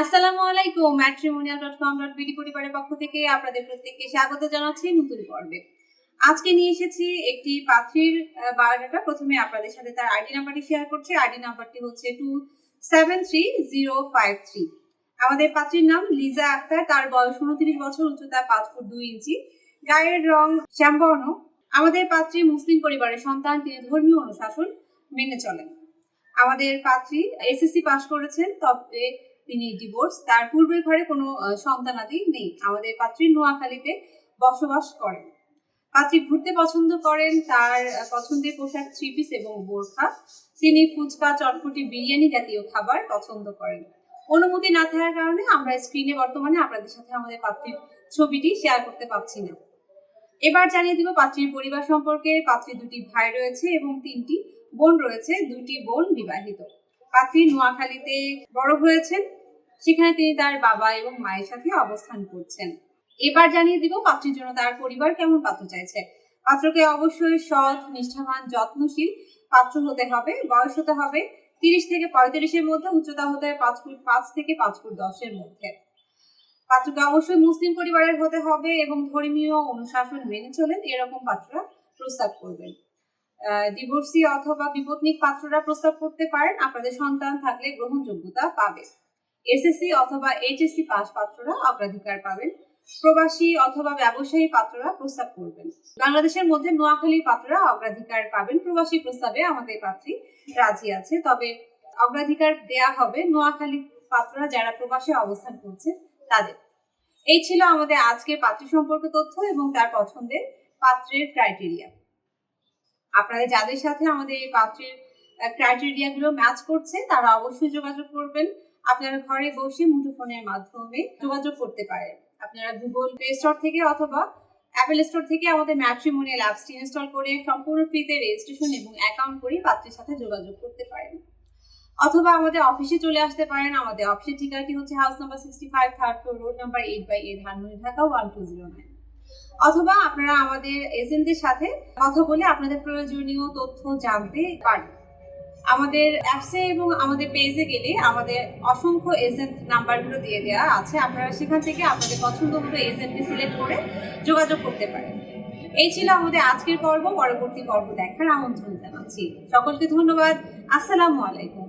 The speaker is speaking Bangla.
আসসালামু আলাইকুম matrimonial dot com dot BD পরিবারের পক্ষ থেকে আপনাদের প্রত্যেককে স্বাগত জানাচ্ছি নতুন পর্বে। আজকে নিয়ে এসেছি একটি পাত্রীর বায়োডাটা। প্রথমে আপনাদের সাথে তার আইডি নাম্বারটি শেয়ার করছি। আইডি নাম্বারটি হচ্ছে two seven three zero five three আমাদের পাত্রীর নাম লিজা আক্তার। তার বয়স উনত্রিশ বছর, উচ্চতা পাঁচ ফুট দুই ইঞ্চি। গায়ের রং শ্যামবর্ণ। আমাদের পাত্রী মুসলিম পরিবারের সন্তান, তিনি ধর্মীয় অনুশাসন মেনে চলেন। আমাদের পাত্রী এসএসসি পাশ করেছেন, তবে তিনি ডিভোর্স তার পূর্বের ঘরে কোনো সন্তানাদি নেই। আমাদের পাত্রী নোয়াখালীতে বসবাস করেন। পাত্রী ঘুরতে পছন্দ করেন, তার পছন্দের পোশাক থ্রি পিস এবং বোরখা। তিনি ফুচকা, চটপটি, বিরিয়ানি জাতীয় খাবার পছন্দ করেন। অনুমতি না থাকার কারণে আমরা স্ক্রিনে বর্তমানে আপনাদের সাথে আমাদের পাত্রীর ছবিটি শেয়ার করতে পারছি না। এবার জানিয়ে দিব পাত্রীর পরিবার সম্পর্কে। পাত্রীর দুটি ভাই রয়েছে এবং তিনটি বোন রয়েছে। দুটি বোন বিবাহিত। পাত্রী নোয়াখালীতে বড় হয়েছেন। সেখানে তিনি তার বাবা এবং মায়ের সাথে অবস্থান করছেন। এবার জানিয়ে দিব পাত্রীর জন্য তার পরিবার কেমন পাত্র চাইছে। পাত্রকে অবশ্যই সৎ, নিষ্ঠাবান, যত্নশীল পাত্র হতে হবে। বয়স হতে হবে তিরিশ থেকে পঁয়ত্রিশের মধ্যে, উচ্চতা হতে হবে পাঁচ ফুট পাঁচ থেকে পাঁচ ফুট দশের মধ্যে। পাত্রকে অবশ্যই মুসলিম পরিবারের হতে হবে এবং ধর্মীয় অনুশাসন মেনে চলেন, এরকম পাত্ররা প্রস্তাব করবেন। ডিভোর্সি অথবা বিপত্নিক পাত্ররা প্রস্তাব করতে পারেন। আপনাদের সন্তান থাকলে গ্রহণযোগ্যতা পাবে এসএসসি অথবা এইচএসসি পাস পাত্ররা অগ্রাধিকার পাবেন। প্রবাসী অথবা ব্যবসায়ী পাত্ররা প্রস্তাব করবেন। বাংলাদেশের মধ্যে নোয়াখালী পাত্ররা অগ্রাধিকার পাবেন। প্রবাসী প্রস্তাবে আমাদের পাত্রী রাজি আছে। তবে অগ্রাধিকার দেয়া হবে নোয়াখালী পাত্ররা যারা প্রবাসে অবস্থান করছে তাদের। এই ছিল আমাদের আজকের পাত্রী সম্পর্কে তথ্য এবং তার পছন্দের পাত্রের ক্রাইটেরিয়া আপনাদের যাদের সাথে আমাদের এই পাত্রের ক্রাইটেরিয়া গুলো ম্যাচ করছে, তারা অবশ্যই যোগাযোগ করবেন। আপনারা ঘরে বসে মুঠোফোনের মাধ্যমে যোগাযোগ করতে পারেন। আপনারা গুগল প্লে স্টোর থেকে অথবা অ্যাপেল স্টোর থেকে আমাদের ম্যাট্রিমোনিয়াল অ্যাপসটি ইনস্টল করে সম্পূর্ণ ফ্রিতে রেজিস্ট্রেশন এবং অ্যাকাউন্ট করে পাত্রের সাথে যোগাযোগ করতে পারেন। অথবা আমাদের অফিসে চলে আসতে পারেন। আমাদের অফিসের ঠিকানাটি হচ্ছে house number sixty five third floor road number eight by eight Dhanmondi, Dhaka one two zero nine অথবা আপনারা আমাদের এজেন্টদের সাথে কথা বলে আপনাদের প্রয়োজনীয় তথ্য জানতে পারেন। আমাদের অ্যাপসে এবং আমাদের পেজে গেলে আমাদের অসংখ্য এজেন্ট নাম্বারগুলো দিয়ে দেওয়া আছে। আপনারা সেখান থেকে আপনাদের পছন্দ মতো এজেন্টকে সিলেক্ট করে যোগাযোগ করতে পারেন। এই ছিল আমাদের আজকের পর্ব। পরবর্তী পর্ব দেখার আমন্ত্রণ জানাচ্ছি। সকলকে ধন্যবাদ। আসসালামু আলাইকুম।